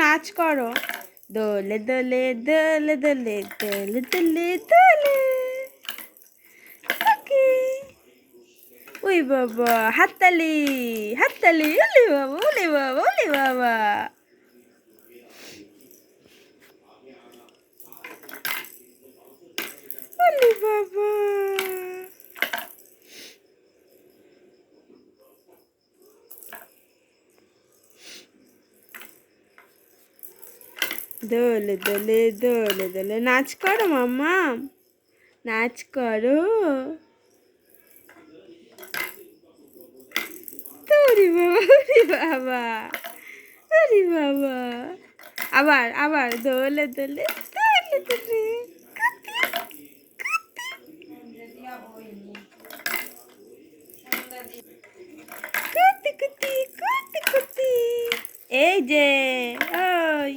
নাচ করো। দোলে দোলে দোলে দোলে দোলে দোলে দোলে। ওকে ওই বাবা, হাততালি হাততালি ওলে বাবা ওলে বাবা ওলে বাবা ওলে বাবা দোলে দোলে দোলে দোলে নাচ করো মাম্মা। নাচ করো। তোরি বাবা, ওরে বাবা ওরে বাবা। আবার আবার দোলে দোলে দোলে দোলে। এই যে, ওই।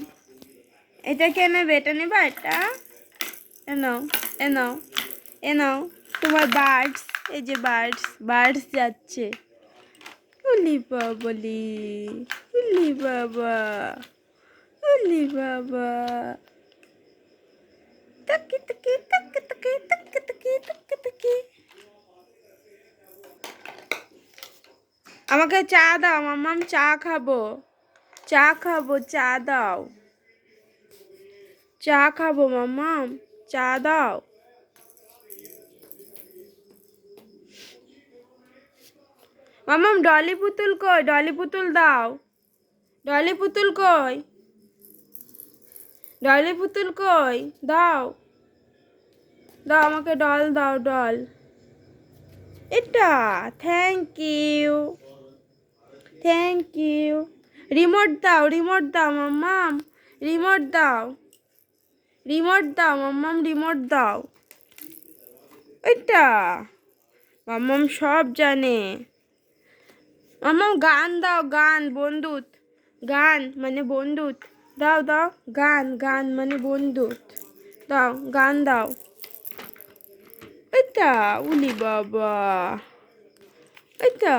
এটা কে নেবে এটা নেবা এটা এনো এনো এনো তোমার বার্ডস এই যে বার্ডস বার্ডস যাচ্ছে। উলি বাবলি উলি বাবা উলি বাবা। তাকি তাকি তাকি তাকি তাকি তাকি তাকি তাকি। আমাকে চা দাও, মাম্মাম, চা খাব। চা খাব, চা দাও। চা খাব মাম্মাম চা দাও। মাম্মাম ডলি পুতুল কই? ডলি পুতুল দাও। ডলি পুতুল কই? ডলি পুতুল কই? দাও। দাও আমাকে ডল, দাও ডল। এটা thank you thank you remote দাও রিমোট দাও মাম্মাম রিমোট দাও। রিমোট দাও, মাম্মাম রিমোট দাও। এটা মাম্মাম সব জানে। মাম্মাম গান দাও, গান বন্দুত গান মানে বন্দুত দাও দাও, গান গান মানে বন্দুত দাও, গান দাও। এটা উলি বাবা। এটা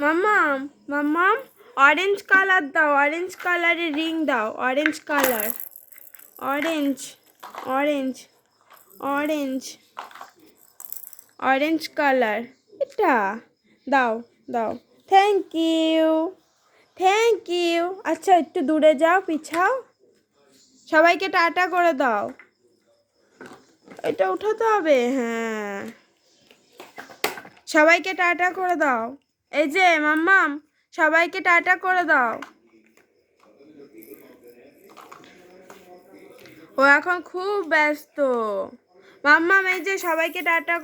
মাম্মাম মাম্মাম। অরেঞ্জ কালার দাও অরেঞ্জ কালারের রিং দাও orange colour orange orange orange orange colour এটা, দাও দাও। থ্যাংক ইউ থ্যাংক ইউ আচ্ছা একটু দূরে যাও, পিছাও। সবাইকে টাটা করে দাও। এটা উঠাতে হবে হ্যাঁ। সবাইকে টাটা করে দাও। এই যে, মাম্মাম। সবাইকে টাটা করে দাও। ও এখন খুব ব্যস্ত। মাম্মা মেয়ে যে সবাইকে টাটা